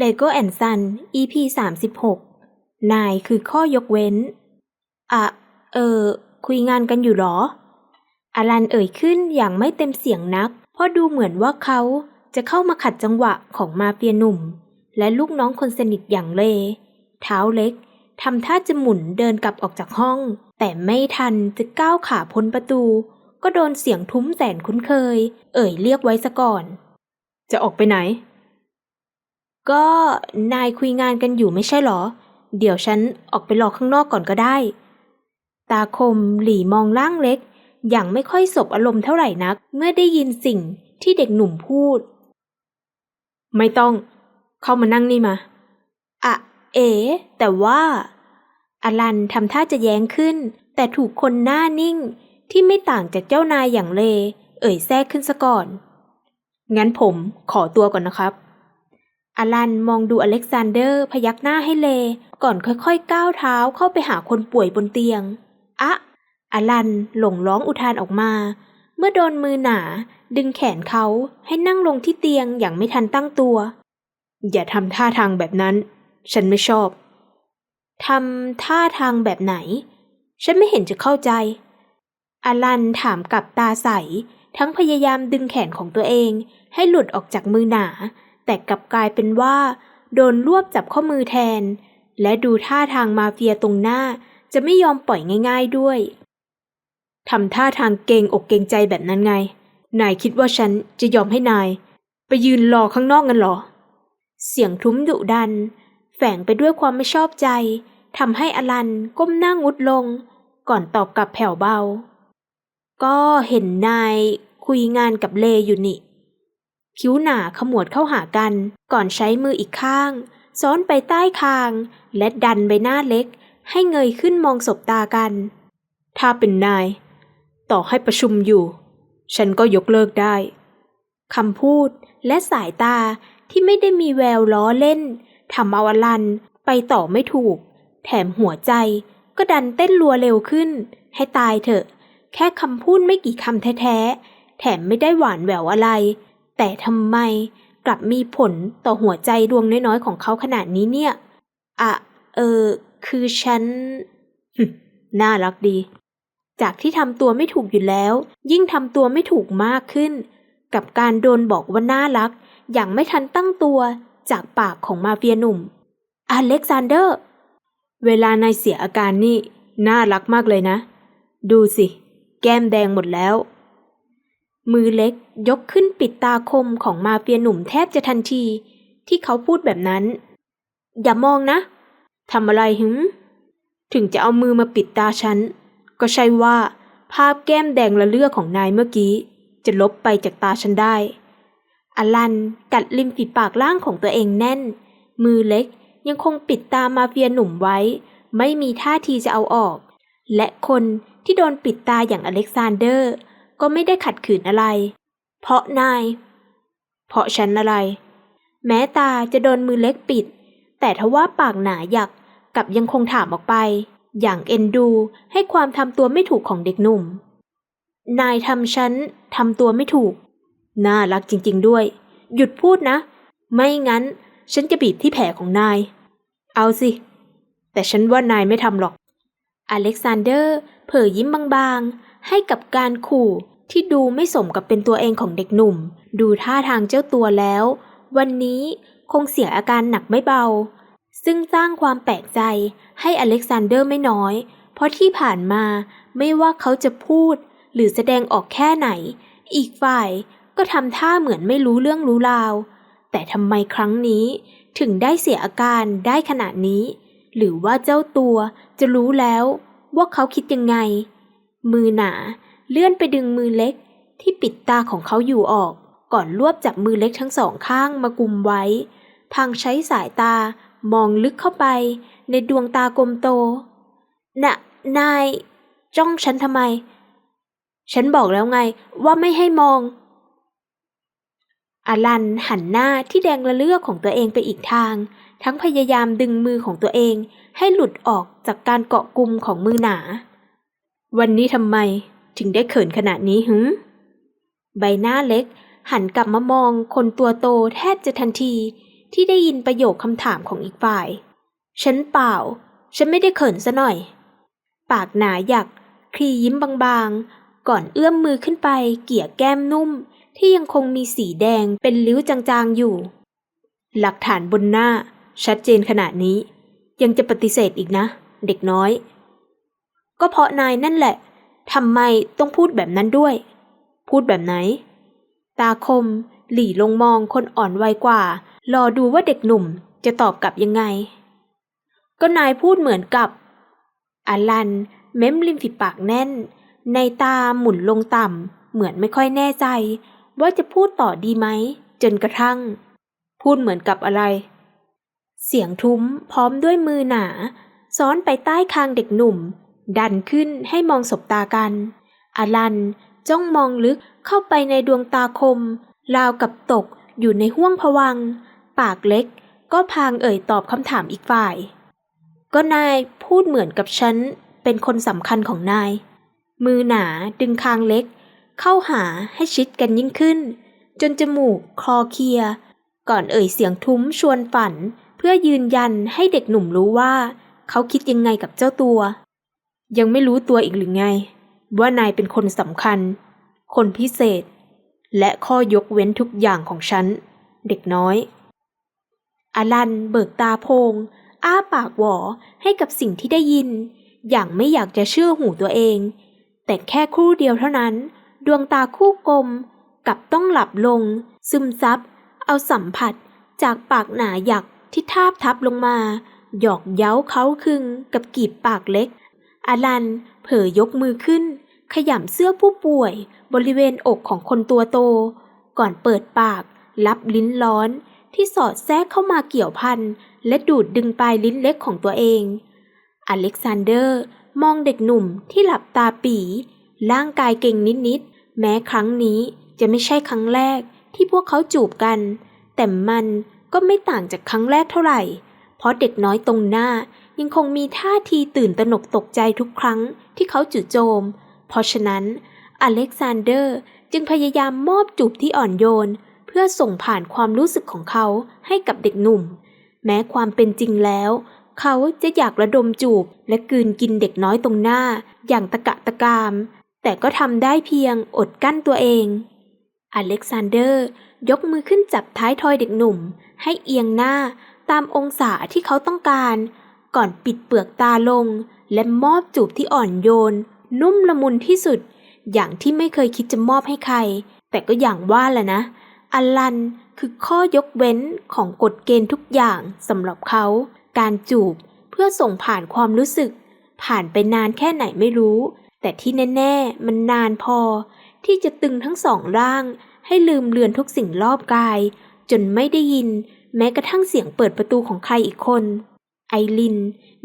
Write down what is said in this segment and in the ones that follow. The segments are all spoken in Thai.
Lego and Son EP 36 นายคือข้อยกเว้น อะ เออ คุยงานกันอยู่หรอ อลันเอ่ยขึ้นอย่างไม่เต็มเสียงนัก เพราะดูเหมือนว่าเขาจะเข้ามาขัดจังหวะของมาเฟียหนุ่ม และลูกน้องคนสนิทอย่างเล เท้าเล็กทำท่าจะหมุนเดินกลับออกจากห้อง แต่ไม่ทันจะก้าวขาพ้นประตู ก็โดนเสียงทุ้มแสนคุ้นเคย เอ่ยเรียกไว้ซะก่อน จะออกไปไหน ก็นายคุยงานกันอยู่ไม่ใช่หรอ เดี๋ยวฉันออกไปรอข้างนอกก่อนก็ได้ ตาคมหลี่มองร่างเล็ก อย่างไม่ค่อยสบอารมณ์เท่าไหร่นัก เมื่อได้ยินสิ่งที่เด็กหนุ่มพูด ไม่ต้อง เข้ามานั่งนี่มา อะเอ๋แต่ว่า อลันทำท่าจะแย้งขึ้น แต่ถูกคนหน้านิ่งที่ไม่ต่างจากเจ้านายอย่างเล เอ่ยแทรกขึ้นซะก่อน งั้นผมขอตัวก่อนนะครับ อลันมองดูอเล็กซานเดอร์พยักหน้าให้เล ก่อนค่อยๆก้าวเท้าเข้าไปหาคนป่วยบนเตียง อะอลันหลงร้องอุทานออกมา เมื่อโดนมือหนา ดึงแขนเขาให้นั่งลงที่เตียงอย่างไม่ทันตั้งตัว อย่าทำท่าทางแบบนั้น ฉันไม่ชอบทำท่าทางแบบไหน ฉันไม่เห็นจะเข้าใจ อลันถามกับตาใส ทั้งพยายามดึงแขนของตัวเองให้หลุดออกจากมือหนา แต่กลับกลายเป็นว่า โดนรวบจับข้อมือแทน และดูท่าทางมาเฟียตรงหน้าจะไม่ยอมปล่อยง่าย ๆด้วยทำท่าทางเกงอกเกงใจแบบนั้นไง นายคิดว่าฉันจะยอมให้นาย ไปยืนรอข้างนอกกันเหรอ เสียงทุ้มดุดัน แฝงไปด้วยความไม่ชอบใจทำให้อลันก้มหน้างุดลง ก่อนตอบกลับแผ่วเบา ก็เห็นนายคุยงานกับเลอยู่นี่ ผิวหนาขมวดเข้าหากัน ก่อนใช้มืออีกข้าง ซ้อนไปใต้คาง และดันใบหน้าเล็ก ให้เงยขึ้นมองสบตากัน ถ้าเป็นนาย ต่อให้ประชุมอยู่ ฉันก็ยกเลิกได้คำพูดและสายตาที่ไม่ได้มีแววล้อเล่นทำเอาอลันไปต่อไม่ถูก แถมหัวใจก็ดันเต้นรัวเร็วขึ้น ให้ตายเถอะ แค่คำพูดไม่กี่คำแท้ๆ แถมไม่ได้หวานแหววอะไร แต่ทำไมกลับมีผลต่อหัวใจดวงน้อยๆ ของเขาขนาดนี้เนี่ย อะ เออ คือฉัน น่ารักดี จากที่ทำตัวไม่ถูกอยู่แล้ว ยิ่งทำตัวไม่ถูกมากขึ้น กับการโดนบอกว่าน่ารัก อย่างไม่ทันตั้งตัวจากปากของมาเฟียหนุ่ม อเล็กซานเดอร์ เวลานายเสียอาการนี่ น่ารักมากเลยนะ ดูสิ แก้มแดงหมดแล้ว มือเล็กยกขึ้นปิดตาคมของมาเฟียหนุ่มแทบจะทันที ที่เขาพูดแบบนั้น อย่ามองนะทำอะไรหึถึงจะเอามือมาปิดตาฉัน ก็ใช่ว่า ภาพแก้มแดงละเลือของนายเมื่อกี้ จะลบไปจากตาฉันได้ อลันกัดริมฝีปากล่างของตัวเองแน่น มือเล็กยังคงปิดตามาเฟียหนุ่มไว้ ไม่มีท่าทีจะเอาออก และคนที่โดนปิดตาอย่างอเล็กซานเดอร์ ก็ไม่ได้ขัดขืนอะไร เพราะนาย เพราะฉันอะไร แม้ตาจะโดนมือเล็กปิด แต่ทว่าปากหนาหยักกับยังคงถามออกไป อย่างเอ็นดูให้ความทำตัวไม่ถูกของเด็กหนุ่ม นายทำฉันทำตัวไม่ถูก น่ารักจริง ๆด้วย หยุดพูดนะ ไม่งั้น ฉันจะบีบที่แผลของนาย เอาสิ แต่ฉันว่านายไม่ทำหรอก อเล็กซานเดอร์ เผยยิ้มบางๆ ให้กับการขู่ ที่ดูไม่สมกับเป็นตัวเองของเด็กหนุ่ม ดูท่าทางเจ้าตัวแล้ว วันนี้คงเสียอาการหนักไม่เบา ซึ่งสร้างความแปลกใจให้อเล็กซานเดอร์ไม่น้อย เพราะที่ผ่านมาไม่ว่าเขาจะพูด หรือแสดงออกแค่ไหน อีกฝ่ายก็ทำท่าเหมือนไม่รู้เรื่องรู้ราว แต่ทำไมครั้งนี้ถึงได้เสียอาการได้ขนาดนี้ หรือว่าเจ้าตัวจะรู้แล้วว่าเขาคิดยังไง มือหนา เลื่อนไปดึงมือเล็ก ที่ปิดตาของเขาอยู่ออก ก่อนรวบจับมือเล็กทั้งสองข้างมากุมไว้พังใช้สายตามองลึกเข้าไป ในดวงตากลมโต น่ะ นาย จ้องฉันทำไม ฉันบอกแล้วไงว่าไม่ให้มอง อลันหันหน้าที่แดงระเลือกของตัวเองไปอีกทาง ทั้งพยายามดึงมือของตัวเองให้หลุดออกจากการเกาะกลุ่มของมือหนา วันนี้ทำไม ถึงได้เขินขนาดนี้หึใบหน้าเล็ก หันกลับมามองคนตัวโตแทบจะทันทีที่ได้ยินประโยคคำถามของอีกฝ่าย ฉันเปล่า ฉันไม่ได้เขินซะหน่อย ปากหนาหยัก คลียิ้มบางๆ ก่อนเอื้อมมือขึ้นไปเกี่ยแก้มนุ่ม ที่ยังคงมีสีแดงเป็นริ้วจางๆอยู่ หลักฐานบนหน้า ชัดเจนขนาดนี้ ยังจะปฏิเสธอีกนะ เด็กน้อย ก็เพราะนายนั่นแหละ ทำไมต้องพูดแบบนั้นด้วย พูดแบบไหน ตาคม หลี่ลงมองคนอ่อนวัยกว่า รอดูว่าเด็กหนุ่มจะตอบกลับยังไง ก็นายพูดเหมือนกับอลัน เม้มริมฝีปากแน่น ในตาหมุนลงต่ำ เหมือนไม่ค่อยแน่ใจ ว่าจะพูดต่อดีไหม จนกระทั่ง พูดเหมือนกับอะไร เสียงทุ้มพร้อมด้วยมือหนา ซ้อนไปใต้คางเด็กหนุ่ม ดันขึ้นให้มองสบตากัน อลันจ้องมองลึกเข้าไปในดวงตาคม ราวกับตกอยู่ในห้วงผวัง ปากเล็กก็พางเอ่ยตอบคำถามอีกฝ่าย ก็นายพูดเหมือนกับฉัน เป็นคนสำคัญของนาย มือหนาดึงคางเล็ก เข้าหาให้ชิดกันยิ่งขึ้น จนจมูกคลอเคลีย ก่อนเอ่ยเสียงทุ้มชวนฝัน เพื่อยืนยันให้เด็กหนุ่มรู้ว่า เขาคิดยังไงกับเจ้าตัว ยังไม่รู้ตัวอีกหรือไง ว่านายเป็นคนสำคัญ คนพิเศษ และข้อยกเว้นทุกอย่างของฉัน เด็กน้อย อลันเบิกตาโพง อ้าปากหวอให้กับสิ่งที่ได้ยิน อย่างไม่อยากจะเชื่อหูตัวเอง แต่แค่ครู่เดียวเท่านั้น ดวงตาคู่กลมกับต้องหลับลง ซึมซับ เอาสัมผัสจากปากหนาหยักที่ทาบทับลงมา หยอกเย้าเขาคึงกับกีบปากเล็ก อลันเผยยกมือขึ้น ขยำเสื้อผู้ป่วย บริเวณอกของคนตัวโต ก่อนเปิดปาก รับลิ้นร้อน ที่สอดแทรกเข้ามาเกี่ยวพันและดูดดึงปลายลิ้นเล็กของตัวเอง อเล็กซานเดอร์ มองเด็กหนุ่มที่หลับตาปีร่างกายเก่งนิดๆ แม้ครั้งนี้จะไม่ใช่ครั้งแรกที่พวกเขาจูบกัน แต่มันก็ไม่ต่างจากครั้งแรกเท่าไหร่ เพราะเด็กน้อยตรงหน้า ยังคงมีท่าทีตื่นตระหนกตกใจทุกครั้งที่เขาจู่โจม เพราะฉะนั้นอเล็กซานเดอร์จึงพยายามมอบจูบที่อ่อนโยน เพื่อส่งผ่านความรู้สึกของเขาให้กับเด็กหนุ่ม แม้ความเป็นจริงแล้ว เขาจะอยากระดมจูบและกืนกินเด็กน้อยตรงหน้าอย่างตะกะตะกาม แต่ก็ทำได้เพียงอดกั้นตัวเอง อเล็กซานเดอร์ ยกมือขึ้นจับท้ายทอยเด็กหนุ่ม ให้เอียงหน้าตามองศาที่เขาต้องการ ก่อนปิดเปลือกตาลง และมอบจูบที่อ่อนโยน นุ่มละมุนที่สุด อย่างที่ไม่เคยคิดจะมอบให้ใคร แต่ก็อย่างว่าแหละนะ อลันคือข้อยกเว้นของกฎเกณฑ์ทุกอย่างสำหรับเขา การจูบเพื่อส่งผ่านความรู้สึก ผ่านไปนานแค่ไหนไม่รู้ แต่ที่แน่ ๆ มันนานพอ ที่จะตึงทั้งสองร่าง ให้ลืมเลือนทุกสิ่งรอบกาย จนไม่ได้ยิน แม้กระทั่งเสียงเปิดประตูของใครอีกคน ไอริน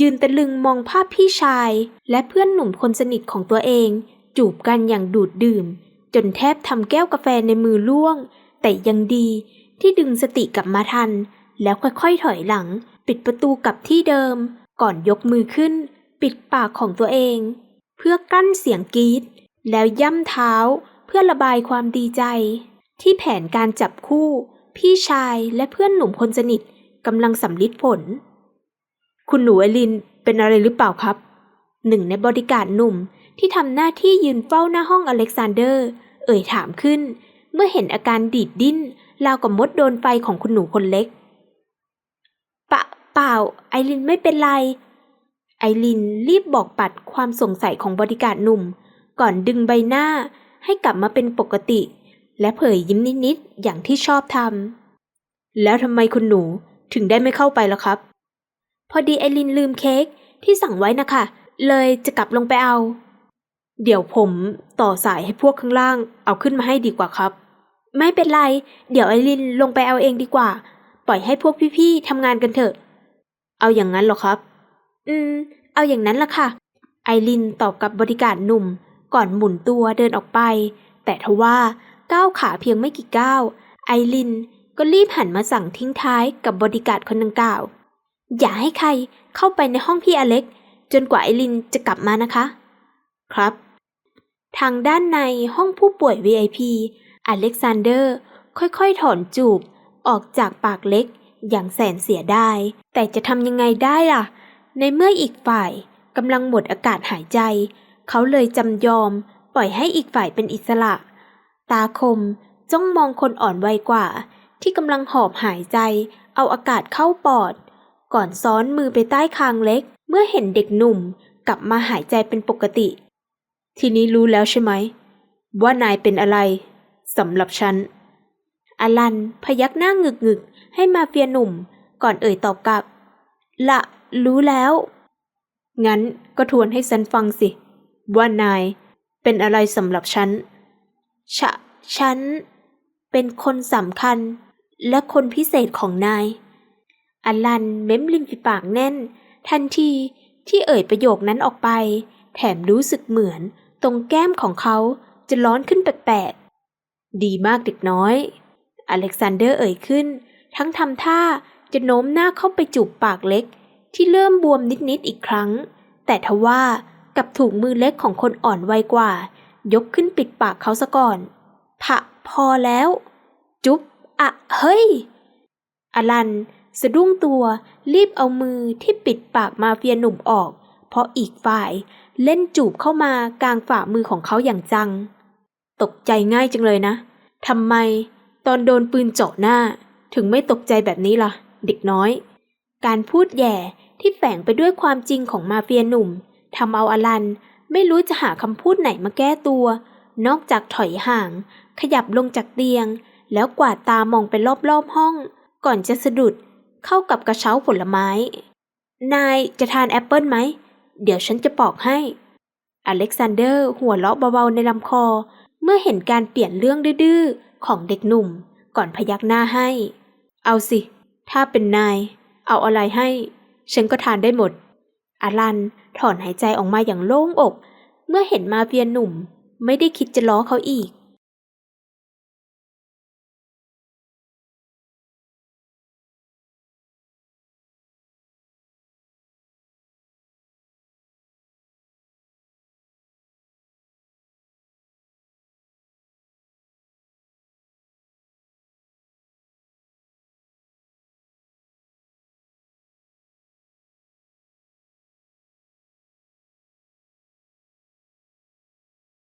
ยืนตะลึงมองภาพพี่ชาย และเพื่อนหนุ่มคนสนิทของตัวเอง จูบกันอย่างดูดดื่ม จนแทบทำแก้วกาแฟในมือล่วง แต่ยังดีที่ดึงสติกลับมาทัน แล้วค่อยๆถอยหลัง ปิดประตูกลับที่เดิม ก่อนยกมือขึ้น ปิดปากของตัวเอง เพื่อกั้นเสียงกรีดแล้วย่ำเท้าเพื่อระบายความดีใจ ที่แผนการจับคู่ พี่ชายและเพื่อนหนุ่มคนสนิทกำลังสำลิดผล คุณหนูไอรินเป็นอะไรหรือเปล่าครับ หนึ่งในบริการหนุ่มที่ทำหน้าที่ยืนเฝ้าหน้าห้องอเล็กซานเดอร์ เอ่ยถามขึ้น เมื่อเห็นอาการดีดดิ้นราวกับมดโดนไฟของคุณหนูคนเล็กปะเปล่า ไอรินไม่เป็นไร ไอรินรีบบอกปัดความสงสัยของบริการหนุ่ม ก่อนดึงใบหน้าให้กลับมาเป็นปกติ และเผยยิ้มนิดๆอย่างที่ชอบทำแล้วทำไมคุณหนูถึงได้ไม่เข้าไปล่ะครับ พอดีไอรินลืมเค้กที่สั่งไว้นะคะ เลยจะกลับลงไปเอา เดี๋ยวผมต่อสายให้พวกข้างล่าง เอาขึ้นมาให้ดีกว่าครับ ไม่เป็นไร เดี๋ยวไอรินลงไปเอาเองดีกว่า ปล่อยให้พวกพี่ๆทำงานกันเถอะ เอาอย่างนั้นหรอครับ อืม เอาอย่างนั้นละค่ะ ไอรินตอบกับบริการหนุ่ม ก่อนหมุนตัวเดินออกไป แต่ทว่าก้าวขาเพียงไม่กี่ก้าวไอรินก็รีบหันมาสั่งทิ้งท้ายกับบริการคนดังกล่าว อย่าให้ใครเข้าไปในห้องพี่อเล็ก จนกว่าไอรินจะกลับมานะคะ ครับ ทางด้านในห้องผู้ป่วย VIP อเล็กซานเดอร์ ค่อยๆ ถอนจูบออกจากปากเล็กอย่างแสนเสียดาย แต่จะทำยังไงได้ล่ะ ในเมื่ออีกฝ่ายกำลังหมดอากาศหายใจ เขาเลยจำยอมปล่อยให้อีกฝ่ายเป็นอิสระ ตาคมจ้องมองคนอ่อนวัยกว่า ที่กำลังหอบหายใจ เอาอากาศเข้าปอด ก่อนซ้อนมือไปใต้คางเล็ก เมื่อเห็นเด็กหนุ่มกลับมาหายใจเป็นปกติ ทีนี้รู้แล้วใช่ไหม ว่านายเป็นอะไรสำหรับฉัน อลันพยักหน้างึกงึกให้มาเฟียหนุ่มก่อนเอ่ยตอบกลับ ละรู้แล้ว งั้นก็ทวนให้ฉันฟังสิ ว่านายเป็นอะไรสำหรับฉัน ฉะ ฉัน เป็นคนสำคัญ และคนพิเศษของนาย อลันเม้มริมฝีปากแน่น ทันทีที่เอ่ยประโยคนั้นออกไป แถมรู้สึกเหมือนตรงแก้มของเขาจะร้อนขึ้นแปลกๆ ดีมากเด็กน้อย อเล็กซานเดอร์เอ่ยขึ้น ทั้งทำท่าจะโน้มหน้าเข้าไปจูบปากเล็ก ที่เริ่มบวมนิดๆอีกครั้ง แต่ทว่ากับถูกมือเล็กของคนอ่อนวัยกว่า ยกขึ้นปิดปากเขาซะก่อนพะพอแล้ว จุ๊บอะเฮ้ย อลัน สะดุ้งตัวรีบเอามือที่ปิดปากมาเฟียหนุ่มออก เพราะอีกฝ่ายเล่นจูบเข้ามากลางฝ่ามือของเขาอย่างจัง ตกใจง่ายจังเลยนะทำไมตอนโดนปืนเจาะหน้า ถึงไม่ตกใจแบบนี้ล่ะ เด็กน้อย การพูดแย่ที่แฝงไปด้วยความจริงของมาเฟียหนุ่มทำเอาอลันไม่รู้จะหาคำพูดไหนมาแก้ตัว นอกจากถอยห่าง ขยับลงจากเตียง แล้วกวาดตามองไปรอบๆห้อง ก่อนจะสะดุด เข้ากับกระเช้าผลไม้ นายจะทานแอปเปิลไหม เดี๋ยวฉันจะปอกให้ อเล็กซานเดอร์หัวเราะเบาๆในลำคอ เมื่อเห็นการเปลี่ยนเรื่องดื้อๆของเด็กหนุ่มก่อนพยักหน้าให้ เอาสิ ถ้าเป็นนาย เอาอะไรให้ ฉันก็ทานได้หมด อารันถอนหายใจออกมาอย่างโล่งอก เมื่อเห็นมาเฟียนหนุ่ม ไม่ได้คิดจะล้อเขาอีก